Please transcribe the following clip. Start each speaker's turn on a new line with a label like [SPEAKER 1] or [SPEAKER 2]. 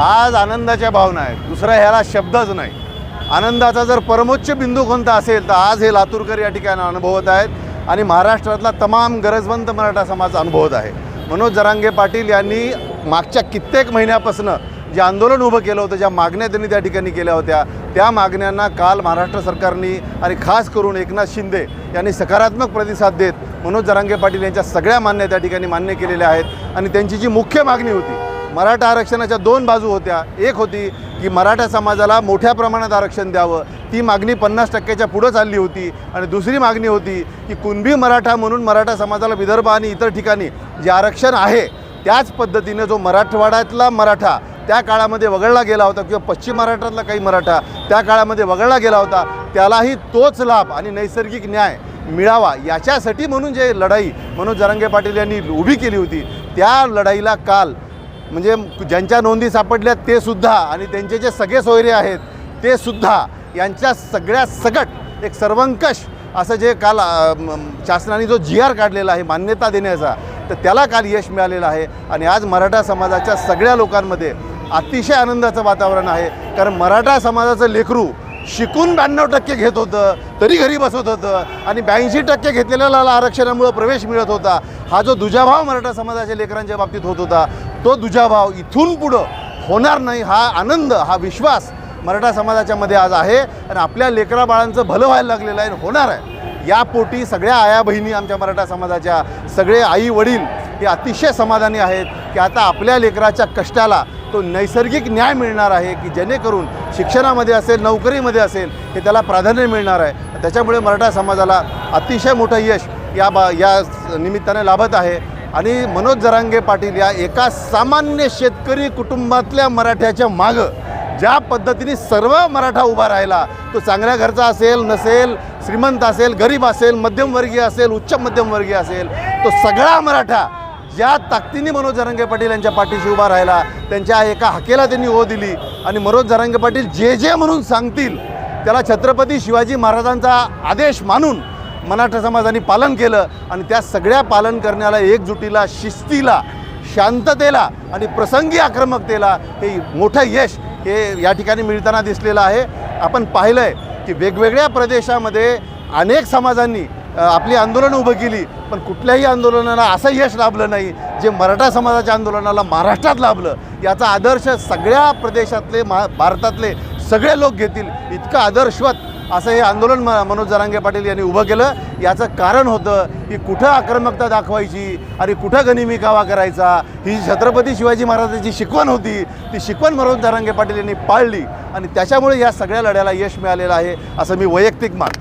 [SPEAKER 1] आज आनंदाच्या भावना आहेत. दुसरा ह्याला शब्दच नाही. आनंदाचा जर परमोच्च बिंदू कोणता असेल तर आज हे लातूरकर या ठिकाणी अनुभवत आहेत आणि महाराष्ट्रातला तमाम गरजवंत मराठा समाज अनुभवत आहे. मनोज जरांगे पाटील यांनी मागच्या कित्येक महिन्यापासून जे आंदोलन उभं केलं होतं ज्या मागण्या त्यांनी त्या ठिकाणी केल्या होत्या त्या मागण्यांना काल महाराष्ट्र सरकारने आणि खास करून एकनाथ शिंदे यांनी सकारात्मक प्रतिसाद देत मनोज जरांगे पाटील यांच्या सगळ्या मान्य त्या ठिकाणी मान्य केलेल्या आहेत. आणि त्यांची जी मुख्य मागणी होती मराठा आरक्षणाच्या दोन बाजू होत्या. एक होती की मराठा समाजाला मोठ्या प्रमाणात आरक्षण द्यावं. ती मागणी पन्नास टक्क्याच्या पुढं चालली होती. आणि दुसरी मागणी होती की कुणबी मराठा म्हणून मराठा समाजाला विदर्भ आणि इतर ठिकाणी जे आरक्षण आहे त्याच पद्धतीनं जो मराठवाड्यातला मराठा त्या काळामध्ये वगळला गेला होता किंवा पश्चिम महाराष्ट्रातला काही मराठा त्या काळामध्ये वगळला गेला होता त्यालाही तोच लाभ आणि नैसर्गिक न्याय मिळावा याच्यासाठी म्हणून जे लढाई मनोज जरांगे पाटील यांनी उभी केली होती त्या लढाईला काल म्हणजे ज्यांच्या नोंदी सापडल्या ते सुद्धा आणि त्यांचे जे सगळे सोयरे आहेत ते सुद्धा यांच्या सगळ्या सगट एक सर्वंकष असं जे काल शासनाने जो जी आर काढलेला आहे मान्यता देण्याचा तर त्याला काल यश मिळालेलं आहे. आणि आज मराठा समाजाच्या सगळ्या लोकांमध्ये अतिशय आनंदाचं वातावरण आहे. कारण मराठा समाजाचं लेकरू शिकून ब्याण्णव टक्के घेत होतं तरी घरी बसत होतं आणि ब्याऐंशी टक्के घेतलेल्याला आरक्षणामुळं प्रवेश मिळत होता. हा जो दुजाभाव मराठा समाजाच्या लेकरांच्या बाबतीत होत होता तो दुजाभाव इथून पुढं होणार नाही हा आनंद हा विश्वास मराठा समाजाच्यामध्ये आज आहे. आणि आपल्या लेकरा बाळांचं भलं व्हायला लागलेलं आहे आणि होणार आहे. या पोटी सगळ्या आया बहिणी आमच्या मराठा समाजाच्या सगळे आई वडील हे अतिशय समाधानी आहेत की आता आपल्या लेकराच्या कष्टाला तो नैसर्गिक न्याय मिळणार आहे की जेणेकरून शिक्षणामध्ये असेल नोकरीमध्ये असेल हे त्याला प्राधान्य मिळणार आहे. त्याच्यामुळे मराठा समाजाला अतिशय मोठं यश या बा या निमित्ताने लाभत आहे. आणि मनोज जरांगे पाटील या एका सामान्य शेतकरी कुटुंबातल्या मराठ्याच्या मागं ज्या पद्धतीने सर्व मराठा उभा राहिला तो चांगल्या घरचा असेल नसेल श्रीमंत असेल गरीब असेल मध्यमवर्गीय असेल उच्च मध्यमवर्गीय असेल तो सगळा मराठा ज्या ताकदीने मनोज जरांगे पाटील यांच्या पाठीशी उभा राहिला त्यांच्या एका हाकेला त्यांनी ओ दिली आणि मनोज जरांगे पाटील जे जे म्हणून सांगतील त्याला छत्रपती शिवाजी महाराजांचा आदेश मानून मराठा समाजाने पालन केलं आणि त्या सगळ्या पालन करण्याला एकजुटीला शिस्तीला शांततेला आणि प्रसंगी आक्रमकतेला हे मोठं यश हे या ठिकाणी मिळताना दिसलेलं आहे. आपण पाहिलं आहे की वेगवेगळ्या प्रदेशामध्ये अनेक समाजांनी आपली आंदोलनं उभं केली पण कुठल्याही आंदोलनाला असं यश लाभलं नाही जे मराठा समाजाच्या आंदोलनाला महाराष्ट्रात लाभलं. याचा आदर्श सगळ्या प्रदेशातले महा भारतातले सगळे लोक घेतील. इतकं आदर्शवत असं हे आंदोलन म मनोज जरांगे पाटील यांनी उभं केलं. याचं कारण होतं की कुठं आक्रमकता दाखवायची आणि कुठं गनिमी कावा करायचा ही छत्रपती शिवाजी महाराजांची शिकवण होती. ती शिकवण मनोज जरांगे पाटील यांनी पाळली आणि त्याच्यामुळे या सगळ्या लढ्याला यश मिळालेलं आहे असं मी वैयक्तिक मान